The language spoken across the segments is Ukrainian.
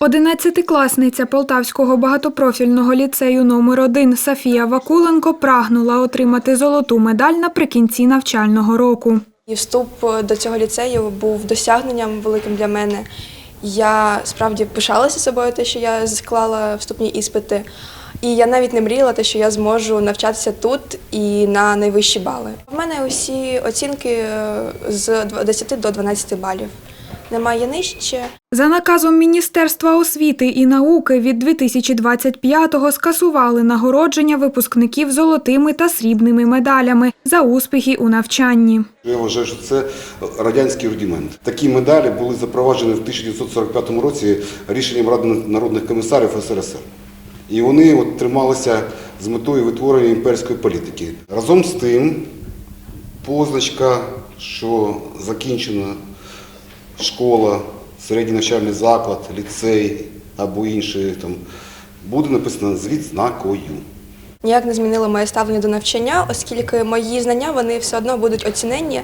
Одинадцятикласниця Полтавського багатопрофільного ліцею номер 1 Софія Вакуленко прагнула отримати золоту медаль наприкінці навчального року. І вступ до цього ліцею був досягненням великим для мене. Я справді пишалася собою, те, що я склала вступні іспити. І я навіть не мріяла, те, що я зможу навчатися тут і на найвищі бали. У мене усі оцінки е, з 10 до 12 балів. Немає нижче. За наказом Міністерства освіти і науки від 2025-го скасували нагородження випускників золотими та срібними медалями за успіхи у навчанні. Я вважаю, що це радянський рудимент. Такі медалі були запроваджені в 1945 році рішенням Ради народних комісарів СРСР. І вони от трималися з метою витворення імперської політики. Разом з тим, позначка, що закінчена школа, середній навчальний заклад, ліцей або інший, там, буде написано з відзнакою. Ніяк не змінило моє ставлення до навчання, оскільки мої знання вони все одно будуть оцінені,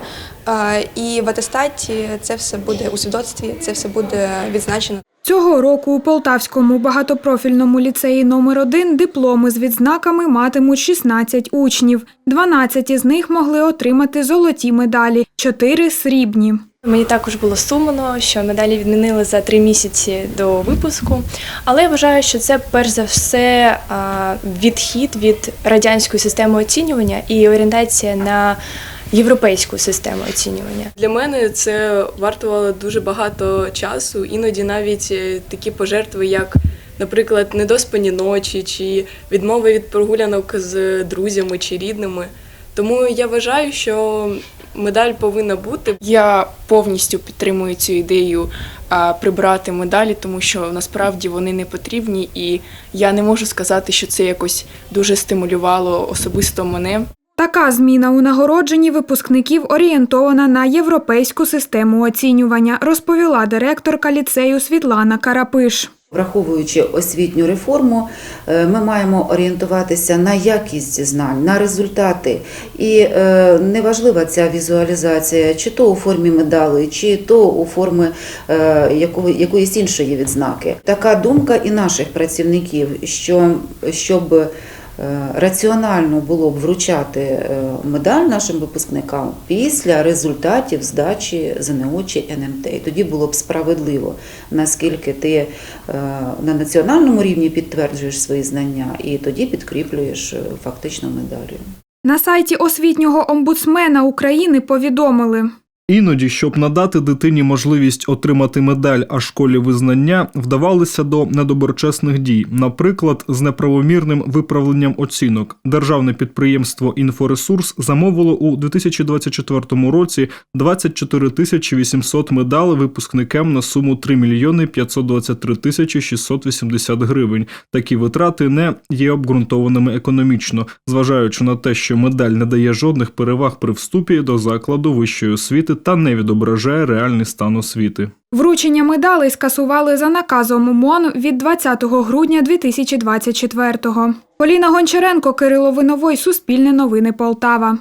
і в атестаті це все буде у свідоцтві, це все буде відзначено. Цього року у Полтавському багатопрофільному ліцеї номер 1 дипломи з відзнаками матимуть 16 учнів. 12 із них могли отримати золоті медалі, 4 – срібні. Мені також було сумно, що медалі відмінили за три місяці до випуску. Але я вважаю, що це перш за все відхід від радянської системи оцінювання і орієнтація на європейську систему оцінювання. Для мене це вартувало дуже багато часу, іноді навіть е, такі пожертви, як, наприклад, недоспані ночі чи відмови від прогулянок з друзями чи рідними. Тому я вважаю, що медаль повинна бути. Я повністю підтримую цю ідею прибрати медалі, тому що насправді вони не потрібні, і я не можу сказати, що це якось дуже стимулювало особисто мене. Така зміна у нагородженні випускників орієнтована на європейську систему оцінювання, розповіла директорка ліцею Світлана Карапиш. Враховуючи освітню реформу, е, ми маємо орієнтуватися на якість знань, на результати. І е, неважлива ця візуалізація, чи то у формі медалей, чи то у формі е, якоїсь іншої відзнаки. Така думка і наших працівників, що щоб раціонально було б вручати е, медаль нашим випускникам після результатів здачі ЗНО чи НМТ. І тоді було б справедливо, наскільки ти е, на національному рівні підтверджуєш свої знання і тоді підкріплюєш е, фактично медаллю. На сайті освітнього омбудсмена України повідомили. Іноді, щоб надати дитині можливість отримати медаль, а школі визнання, вдавалися до недоброчесних дій, наприклад, з неправомірним виправленням оцінок. Державне підприємство Інфоресурс замовило у 2024 році 24 тисячі 800 медалей випускникам на суму 3 мільйони 523 тисячі 680 гривень. Такі витрати не є обґрунтованими економічно, зважаючи на те, що медаль не дає жодних переваг при вступі до закладу вищої освіти та не відображає реальний стан освіти. Вручення медалей скасували за наказом МОН від 20 грудня 2024-го. Поліна Гончаренко, Кирило Виновой, Суспільне новини Полтава.